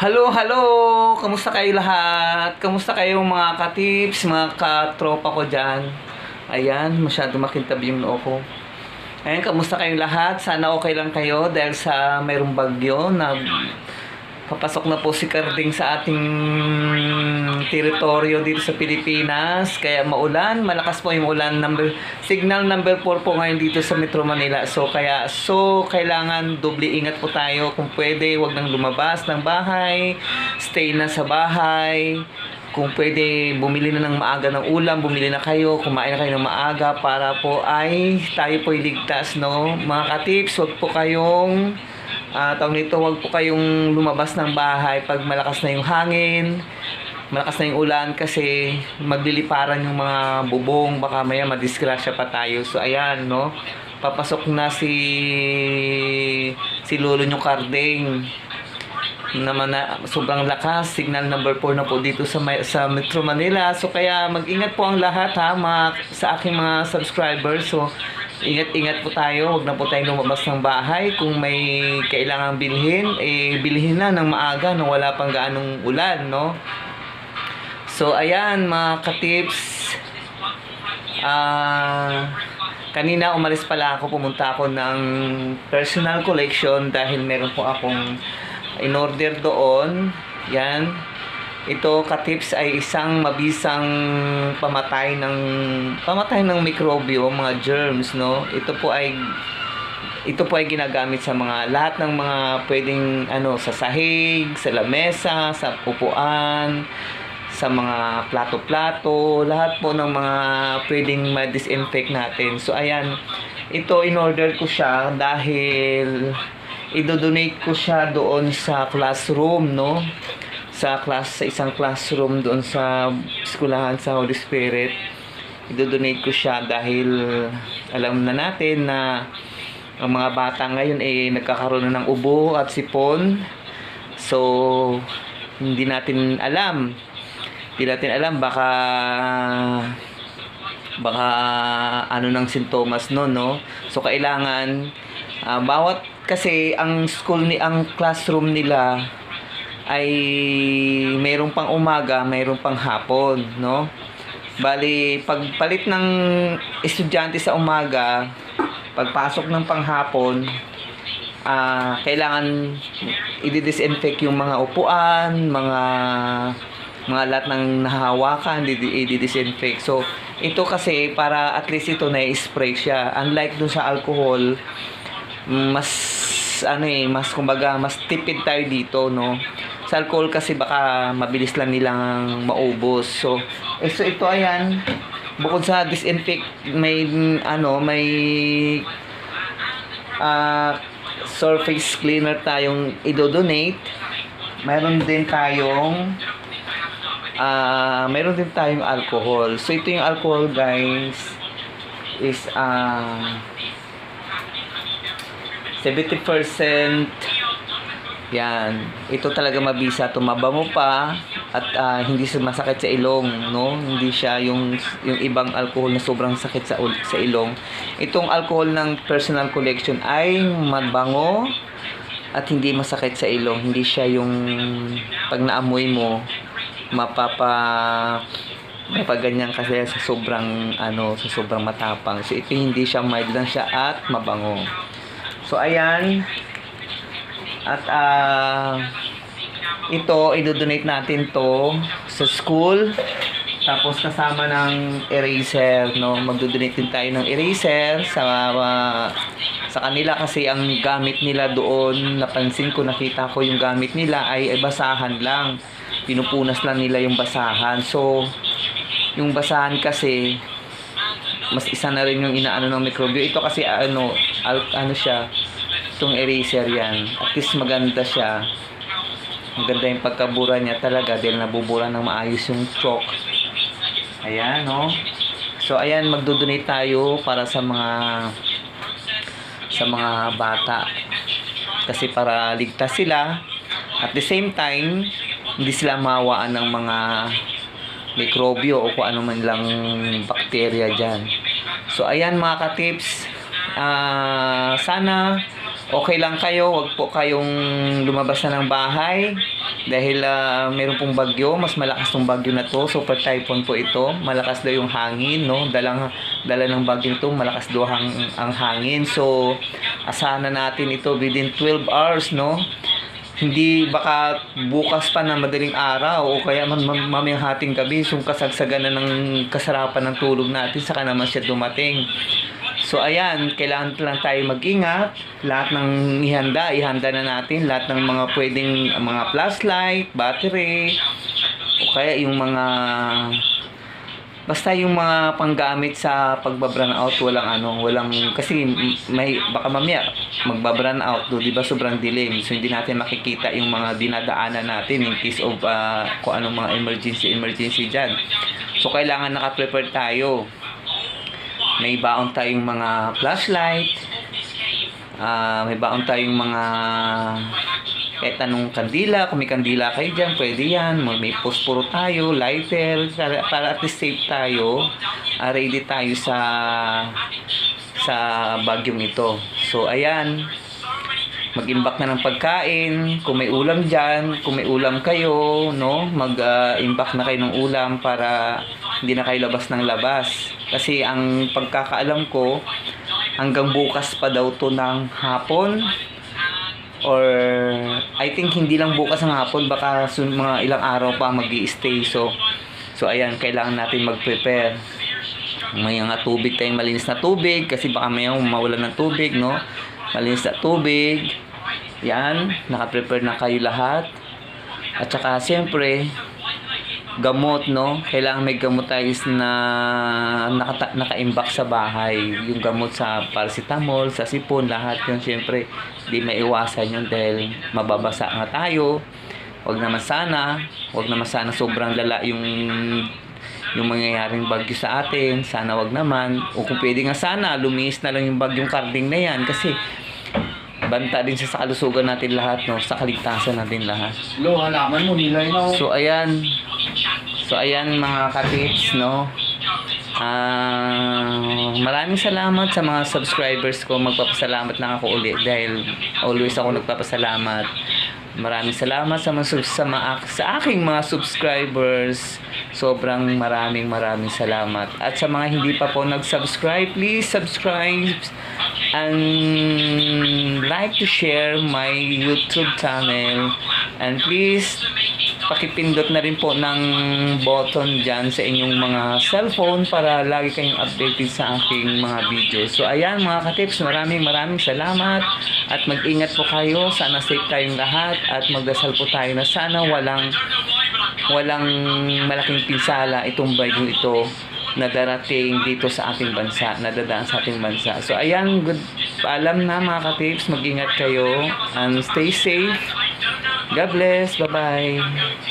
Hello, hello! Kamusta kayo lahat? Kamusta kayo mga katips, mga katropa ko dyan? Ayan, masyado makintab yung noo ko. Ayan, kamusta kayong lahat? Sana okay lang kayo dahil sa mayroong bagyo na papasok na po si Carding sa ating teritoryo dito sa Pilipinas. Kaya maulan, malakas po yung ulan. Number, signal number 4 po ngayon dito sa Metro Manila. So kaya so kailangan doble ingat po tayo kung pwede, wag nang lumabas ng bahay, stay na sa bahay. Kung pwede, bumili na ng maaga ng ulam, bumili na kayo, kumain na kayo ng maaga para po ay tayo po ligtas, no? Mga katips, wag po kayong Ah, tawag nito, wag po kayong lumabas ng bahay pag malakas na yung hangin, malakas na yung ulan kasi magliliparan yung mga bubong, baka maya madisgrasya pa tayo. So ayan, no. Papasok na si si Lolo nyo Carding naman na sobrang lakas signal number 4 na po dito sa sa Metro Manila so kaya mag-ingat po ang lahat ha mga, sa aking mga subscribers so ingat-ingat po tayo. Huwag na po tayong lumabas ng bahay. Kung may kailangang bilhin eh bilhin na ng maaga nang wala pang gaanong ulan no? So ayan mga katips. Ah kanina umalis pala ako. Pumunta ako ng personal collection dahil meron po akong in order doon. Yan ito katips ay isang mabisang pamatay ng pamatay ng mikrobyo mga germs no ito po ay ito po ay ginagamit sa mga lahat ng mga pwedeng ano sa sahig, sa lamesa, sa upuan, sa mga plato-plato, lahat po ng mga pwedeng ma-disinfect natin. So ayan, ito in order ko siya dahil idodonate ko siya doon sa classroom, no? Sa class sa isang classroom doon sa eskwelahan sa Holy Spirit. Idodonate ko siya dahil alam na natin na ang mga bata ngayon eh nagkakaroon na ng ubo at sipon. So hindi natin alam. Hindi natin alam baka baka ano ng sintomas no no. So kailangan ah, bawat kasi ang school ni ang classroom nila ay mayroong pang umaga, mayroong pang hapon, no? Bali, pagpalit ng estudyante sa umaga, pagpasok ng panghapon, ah kailangan i-disinfect yung mga upuan, mga mga lahat ng nahahawakan, i-disinfect. So, ito kasi para at least ito na-spray siya. Unlike dun sa alcohol, mas ano eh, mas kumbaga, mas tipid tayo dito, no? Sa alcohol kasi baka mabilis lang nilang maubos. So, eh, so ito ayan, bukod sa disinfect, may ano, may ah surface cleaner tayong idodonate. Mayroon din tayong ah mayroon din tayong alcohol. So ito yung alcohol guys is ah 70% yan. Ito talaga mabisa. Tumaba mo pa at ah, hindi masakit sa ilong, no? Hindi siya yung yung ibang alcohol na sobrang sakit sa sa ilong. Itong alcohol ng personal collection ay mabango at hindi masakit sa ilong. Hindi siya yung pag naamoy mo mapapa mapaganyan kasi sa sobrang ano sa sobrang matapang. So ito hindi siya mild lang siya at mabango. So ayan, at ah ito, idodonate natin to sa school. Tapos kasama ng eraser, no? Magdodonate din tayo ng eraser sa ah, sa kanila kasi ang gamit nila doon, napansin ko, nakita ko yung gamit nila ay, ay basahan lang. Pinupunas lang nila yung basahan. So, yung basahan kasi mas isa na rin yung inaano ng mikrobyo. Ito kasi ano, al, ano siya, itong eraser yan. At least maganda siya. Maganda yung pagkabura niya talaga dahil nabubura ng maayos yung chalk. Ayan, no? So, ayan, magdodonate tayo para sa mga sa mga bata. Kasi para ligtas sila. At the same time, hindi sila mawaan ng mga mikrobyo o kung ano man lang bakterya dyan. So, ayan mga katips. Ah, sana okay lang kayo, wag po kayong lumabas na ng bahay dahil ah, meron pong bagyo, mas malakas tong bagyo na to, super typhoon po ito, malakas daw yung hangin, no? Dalang dala ng bagyo ito, malakas daw ang, ang hangin. So, asahan na natin ito within 12 hours, no? Hindi baka bukas pa na madaling araw o kaya man mamayang hating gabi, so kasagsagan na ng kasarapan ng tulog natin, saka naman siya dumating. So ayan, kailangan lang tayo mag-ingat. Lahat ng ihanda, ihanda na natin. Lahat ng mga pwedeng mga flashlight, battery, o kaya yung mga basta yung mga panggamit sa pagbabran out walang ano walang kasi may baka mamaya magbabran out do di ba sobrang dilim so hindi natin makikita yung mga dinadaanan natin in case of ah, kung anong mga emergency emergency dyan so kailangan naka-prepare tayo may baon tayong mga flashlight, ah may baon tayong mga kahit anong kandila, kung may kandila kayo dyan, pwede yan. May posporo tayo, lighter, para, at least safe tayo. ah, ready tayo sa sa bagyong ito. So, ayan. Mag-imbak na ng pagkain. Kung may ulam dyan, kung may ulam kayo, no? Mag-imbak na kayo ng ulam para hindi na kayo labas ng labas. Kasi ang pagkakaalam ko, hanggang bukas pa daw to ng hapon. Or I think hindi lang bukas ng hapon baka sun, mga ilang araw pa mag stay so so ayan kailangan natin mag-prepare. May nga tubig tayong malinis na tubig kasi baka may mawalan ng tubig no? Malinis na tubig. Yan naka-prepare na kayo lahat. At saka siyempre gamot, no? Kailangan may gamot tayo is na nakata- naka-imbak sa bahay. Yung gamot sa paracetamol, sa sipon, lahat yun. Siyempre, di maiwasan yun dahil mababasa nga tayo. Huwag naman sana, huwag naman sana sobrang lala yung yung mangyayaring bagyo sa atin. Sana wag naman. O kung pwede nga sana, lumiis na lang yung bagyong karding na yan. Kasi, banta din siya sa kalusugan natin lahat, no? Sa kaligtasan natin lahat. Lo, halaman mo, nilay na. oh. So ayan. So ayan mga katips, no. Ah, maraming salamat sa mga subscribers ko. Magpapasalamat na ako uli dahil always ako nagpapasalamat. Maraming salamat sa mga sa, mga, sa aking mga subscribers. Sobrang maraming maraming salamat. At sa mga hindi pa po nag-subscribe, please subscribe and like to share my YouTube channel. And please pakipindot na rin po ng button dyan sa inyong mga cellphone para lagi kayong updated sa aking mga videos. So ayan mga katips, maraming maraming salamat at mag-ingat po kayo. Sana safe tayong lahat at magdasal po tayo na sana walang walang malaking pinsala itong bagyo ito na darating dito sa ating bansa, na dadaan sa ating bansa. So ayan, good paalam na mga katips, mag-ingat kayo and stay safe. God bless. Bye-bye.